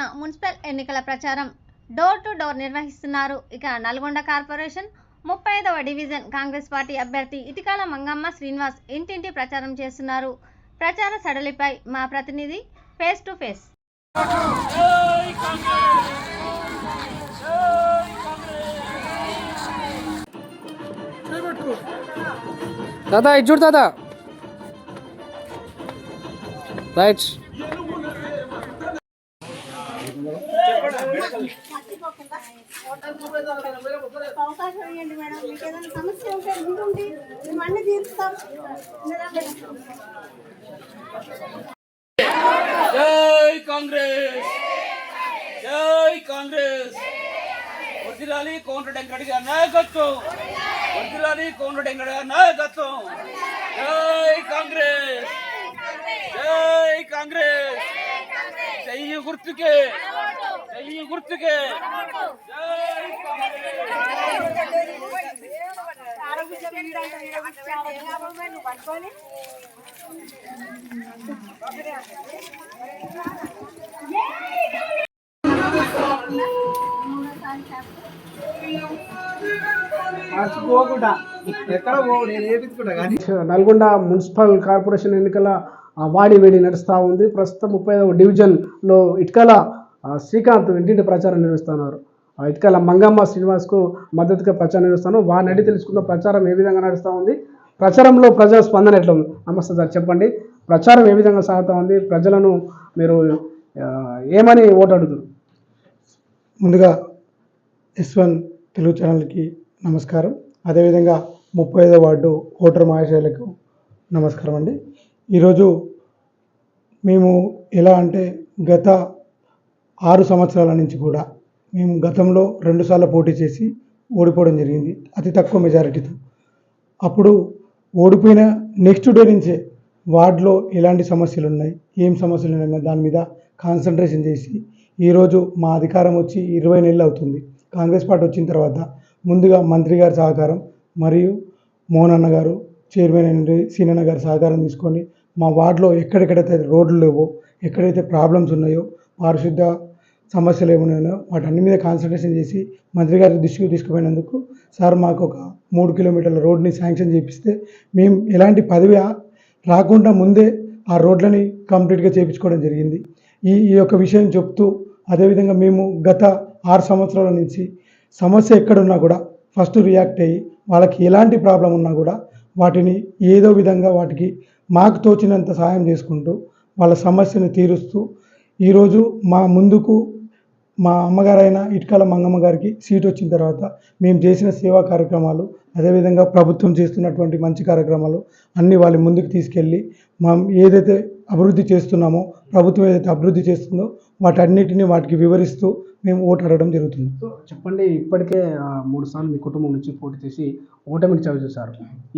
జరుగుతున్న మున్సిపల్ ఎన్నికల ప్రచారం డోర్ టు డోర్ నిర్వహిస్తున్నారు. ఇక నల్గొండ కార్పొరేషన్ ముప్పై ఐదవ డివిజన్ కాంగ్రెస్ పార్టీ అభ్యర్థి ఇటికాల మంగమ్మ శ్రీనివాస్ ఇంటింటి ప్రచారం చేస్తున్నారు. ప్రచార సడలిపై మా ప్రతినిధి ఫేస్ టు ఫేస్. దాదా ఇటు చూడు దాదా. రైట్. అవకాశం ఇవ్వండి మేడం. మీకు ఏదైనా సమస్య ఉంటే ముందుండి మేము అన్ని తీరుస్తాం. జై కాంగ్రెస్. జై కాంగ్రెస్. వర్దిలాలి కోండ్ర వెంకట గారి నాయకత్వం. వర్దిలాలి కోండ్ర వెంకట గారి నాయకత్వం. జై కాంగ్రెస్. జై కాంగ్రెస్ జై గుర్తుకే జై గుర్తుకే జై పట్టుకొని మర్చిపోకుండా ఎక్కడ పోవు నేను వేపించుకుంటా కానీ. నల్గొండ మున్సిపల్ కార్పొరేషన్ ఎన్నికల వాడి వేడి నడుస్తూ ఉంది. ప్రస్తుతం ముప్పై ఐదవ డివిజన్లో ఇటుకల శ్రీకాంత్ ఇంటింటి ప్రచారం నిర్వహిస్తున్నారు. ఇటుకల మంగమ్మ శ్రీనివాస్కు మద్దతుగా ప్రచారం నిర్వహిస్తాను. వారిని అడిగి తెలుసుకున్న ప్రచారం ఏ విధంగా నడుస్తూ ఉంది? ప్రచారంలో ప్రజా స్పందన ఎట్లా ఉంది? నమస్తే సార్ చెప్పండి. ప్రచారం ఏ విధంగా సాగుతూ ఉంది? ప్రజలను మీరు ఏమని ఓటు అడుగుతారు ముందుగా ఎస్వన్ తెలుగు ఛానల్కి నమస్కారం. అదేవిధంగా ముప్పై ఐదో వార్డు ఓటర్ మహాశైలకు నమస్కారం అండి. ఈరోజు మేము ఎలా అంటే గత ఆరు సంవత్సరాల నుంచి కూడా మేము గతంలో రెండుసార్లు పోటీ చేసి ఓడిపోవడం జరిగింది అతి తక్కువ మెజారిటీతో. అప్పుడు ఓడిపోయిన నెక్స్ట్ డే నుంచే వార్డులో ఎలాంటి సమస్యలు ఉన్నాయి ఏం సమస్యలు ఉన్నాయి దాని మీద కాన్సన్ట్రేషన్ చేసి ఈరోజు మా అధికారం వచ్చి ఇరవై నెలలు అవుతుంది. కాంగ్రెస్ పార్టీ వచ్చిన తర్వాత ముందుగా మంత్రి గారి సహకారం మరియు మోహన్ అన్న గారు చైర్మన్ అయిన సీనన్న గారి సహకారం తీసుకొని మా వార్డులో ఎక్కడెక్కడైతే రోడ్లు లేవో ఎక్కడైతే ప్రాబ్లమ్స్ ఉన్నాయో పారిశుద్ధ సమస్యలు ఏమున్నాయో వాటన్ని మీద కాన్సన్ట్రేషన్ చేసి మంత్రి గారి దృష్టికి తీసుకుపోయినందుకు సార్ మాకు ఒక మూడు కిలోమీటర్ల రోడ్ని శాంక్షన్ చేపిస్తే మేము ఎలాంటి పదవి రాకుండా ముందే ఆ రోడ్లని కంప్లీట్గా చేయించుకోవడం జరిగింది. ఈ ఈ యొక్క విషయం చెప్తూ అదేవిధంగా మేము గత ఆరు సంవత్సరాల నుంచి సమస్య ఎక్కడున్నా కూడా ఫస్ట్ రియాక్ట్ అయ్యి వాళ్ళకి ఎలాంటి ప్రాబ్లం ఉన్నా కూడా వాటిని ఏదో విధంగా వాటికి మాకు తోచినంత సహాయం చేసుకుంటూ వాళ్ళ సమస్యను తీరుస్తూ ఈరోజు మా ముందుకు మా అమ్మగారైన ఇటుకల మంగమ్మ గారికి సీట్ వచ్చిన తర్వాత మేము చేసిన సేవా కార్యక్రమాలు అదేవిధంగా ప్రభుత్వం చేస్తున్నటువంటి మంచి కార్యక్రమాలు అన్నీ వాళ్ళ ముందుకు తీసుకెళ్ళి మనం ఏదైతే అభివృద్ధి చేస్తున్నామో ప్రభుత్వం ఏదైతే అభివృద్ధి చేస్తుందో వాటన్నిటిని వాటికి వివరిస్తూ మేము ఓటు అడగడం జరుగుతుంది. సో చెప్పండి ఇప్పటికే మూడు సార్లు మీ కుటుంబం నుంచి పోటీ చేసి ఓటమిని చవి చూశారు.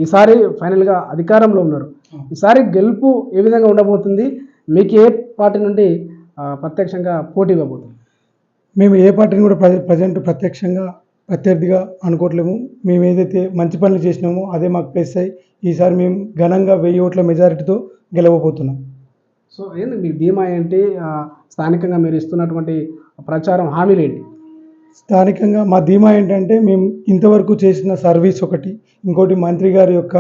ఈసారి ఫైనల్గా అధికారంలో ఉన్నారు. ఈసారి గెలుపు ఏ విధంగా ఉండబోతుంది? మీకు ఏ పార్టీ నుండి ప్రత్యక్షంగా పోటీ ఇవ్వబోతుంది? మేము ఏ పార్టీని కూడా ప్ర ప్రజెంట్ ప్రత్యక్షంగా ప్రత్యర్థిగా అనుకోవట్లేము. మేము ఏదైతే మంచి పనులు చేసినామో అదే మాకు ప్లస్ అయ్యి ఈసారి మేము ఘనంగా వెయ్యి ఓట్ల మెజారిటీతో గెలవబోతున్నాం. సో ఏంది మీ ధీమా ఏంటి? స్థానికంగా మీరు ఇస్తున్నటువంటి ప్రచారం హామీలు ఏంటి స్థానికంగా మా ధీమా ఏంటంటే మేము ఇంతవరకు చేసిన సర్వీస్ ఒకటి ఇంకోటి మంత్రి గారి యొక్క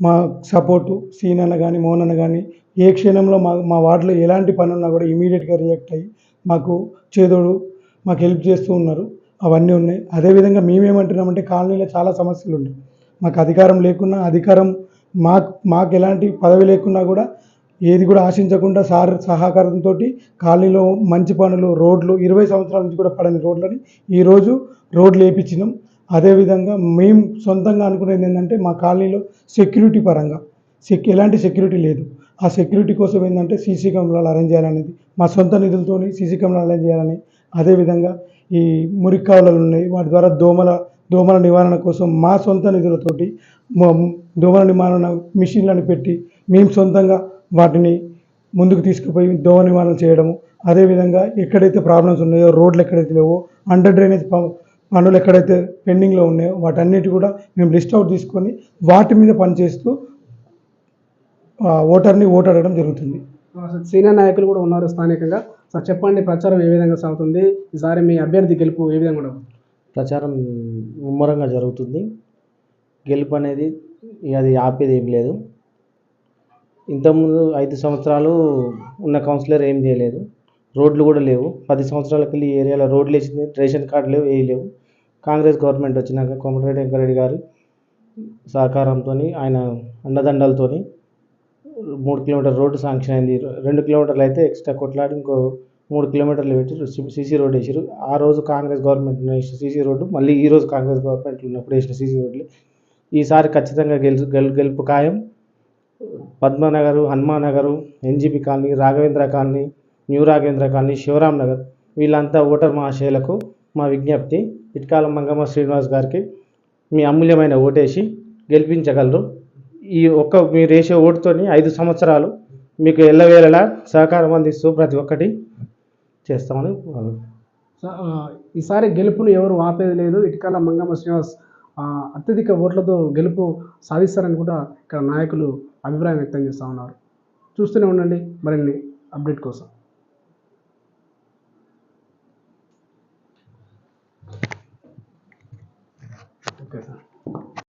మా సపోర్టు సీన్ అన్న కానీ మోహన్ అన్న కానీ ఏ క్షణంలో మా మా వార్డులో ఎలాంటి పని ఉన్నా కూడా ఇమీడియట్గా రియాక్ట్ అయ్యి మాకు చేదోడు మాకు హెల్ప్ చేస్తూ ఉన్నారు. అవన్నీ ఉన్నాయి. అదేవిధంగా మేమేమంటున్నామంటే కాలనీలో చాలా సమస్యలు ఉన్నాయి మాకు అధికారం లేకున్నా అధికారం మాకు మాకు ఎలాంటి పదవి లేకున్నా కూడా ఏది కూడా ఆశించకుండా సార్ సహకారంతో కాలనీలో మంచి పనులు రోడ్లు ఇరవై సంవత్సరాల నుంచి కూడా పడని రోడ్లని ఈరోజు రోడ్లు వేయించినాం అదేవిధంగా మేము సొంతంగా అనుకునేది ఏంటంటే మా కాలనీలో సెక్యూరిటీ పరంగా. సెక్ ఎలాంటి సెక్యూరిటీ లేదు. ఆ సెక్యూరిటీ కోసం ఏంటంటే సీసీ కెమెరాలు అరేంజ్ చేయాలనేది మా సొంత నిధులతోని సీసీ కెమెరాలు అరేంజ్ చేయాలని. అదేవిధంగా ఈ మురికి కాలువలు ఉన్నాయి వాటి ద్వారా దోమల దోమల నివారణ కోసం మా సొంత నిధులతోటి దోమల నివారణ మిషన్లను పెట్టి మేము సొంతంగా వాటిని ముందుకు తీసుకుపోయి దోమ నివారణ చేయడము. అదేవిధంగా ఎక్కడైతే ప్రాబ్లమ్స్ ఉన్నాయో రోడ్లు ఎక్కడైతే లేవో అండర్ డ్రైనేజ్ ప- పనులు ఎక్కడైతే పెండింగ్లో ఉన్నాయో వాటన్నిటి కూడా మేము లిస్ట్ అవుట్ తీసుకొని వాటి మీద పనిచేస్తూ ఆ, ఓటర్ని ఓటు అడగడం జరుగుతుంది సీనియర్ నాయకులు కూడా ఉన్నారు స్థానికంగా. సార్ చెప్పండి ప్రచారం ఏ విధంగా సాగుతుంది? ఈసారి మీ అభ్యర్థి గెలుపు ఏ విధంగా ఉండదు ప్రచారం ముమ్మరంగా జరుగుతుంది. గెలుపు అనేది అది ఆపేది ఏం లేదు. ఇంతకుముందు ఐదు సంవత్సరాలు ఉన్న కౌన్సిలర్ ఏం చేయలేదు. రోడ్లు కూడా లేవు. పది సంవత్సరాలకి ఈ ఏరియాలో రోడ్లు వేసింది. రేషన్ కార్డులు లేవు ఏవి లేవు. కాంగ్రెస్ గవర్నమెంట్ వచ్చినాక కోమటిరెడ్డి వెంకరెడ్డి గారు సహకారంతో ఆయన అండదండలతో మూడు కిలోమీటర్ రోడ్డు శాంక్షన్ అయింది. రెండు కిలోమీటర్లు అయితే ఎక్స్ట్రా కొట్లాడి ఇంకో మూడు కిలోమీటర్లు పెట్టి సీసీ రోడ్ వేసారు ఆ రోజు కాంగ్రెస్ గవర్నమెంట్ వేసిన సీసీ రోడ్డు మళ్ళీ ఈరోజు కాంగ్రెస్ గవర్నమెంట్ ఉన్నప్పుడు వేసిన సీసీ రోడ్లు. ఈసారి ఖచ్చితంగా గెలు గెలుపు ఖాయం. Padmanagar Hanumanagar NGP colony Raghavendra colony new Raghavendra colony Shivaram Nagar వీళ్ళంతా ఓటర్ మహాశయులకు మా విజ్ఞప్తి. ఇటుకాల మంగమ్మ శ్రీనివాస్ గారికి మీ అమూల్యమైన ఓటేసి గెలిపించగలరు. ఈ ఒక్క మీరు వేసే ఓటుతోని ఐదు సంవత్సరాలు మీకు ఎల్లవేళలా సహకారం అందిస్తూ ప్రతి ఒక్కటి చేస్తామని ఈసారి గెలుపును ఎవరు ఆపేది లేదు. ఇటుకాల మంగమ్మ శ్రీనివాస్ అత్యధిక ఓట్లతో గెలుపు సాధిస్తారని కూడా ఇక్కడ నాయకులు అభిప్రాయం వ్యక్తం చేస్తూ ఉన్నారు. చూస్తూనే ఉండండి మరిన్ని అప్డేట్ కోసం. Okay sir.